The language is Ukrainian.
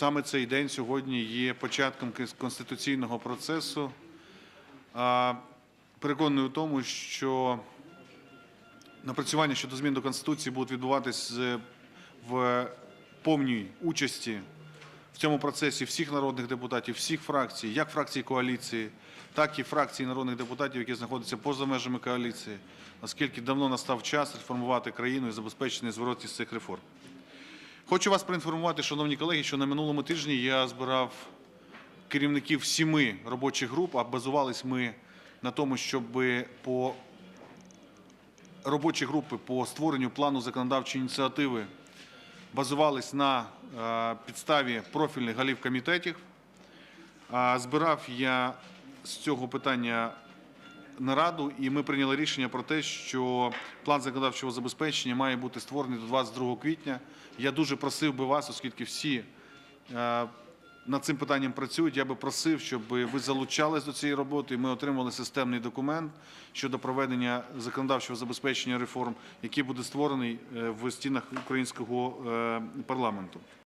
саме цей день сьогодні є початком конституційного процесу. Переконаний у тому, що напрацювання щодо змін до Конституції будуть відбуватись в повній участі в цьому процесі всіх народних депутатів, всіх фракцій, як фракцій коаліції, так і фракцій народних депутатів, які знаходяться поза межами коаліції, оскільки давно настав час реформувати країну і забезпечити зворотність цих реформ. Хочу вас проінформувати, шановні колеги, що на минулому тижні я збирав керівників сіми робочих груп, а базувались ми на тому, щоб по робочі групи по створенню плану законодавчої ініціативи базувались на е, підставі профільних голів комітетів. Збирав я з цього питання нараду, і ми прийняли рішення про те, що план законодавчого забезпечення має бути створений до 22 квітня. Я дуже просив би вас, оскільки всі е, над цим питанням працюють, я би просив, щоб ви залучались до цієї роботи, і ми отримали системний документ щодо проведення законодавчого забезпечення реформ, який буде створений е, в стінах українського е, парламенту.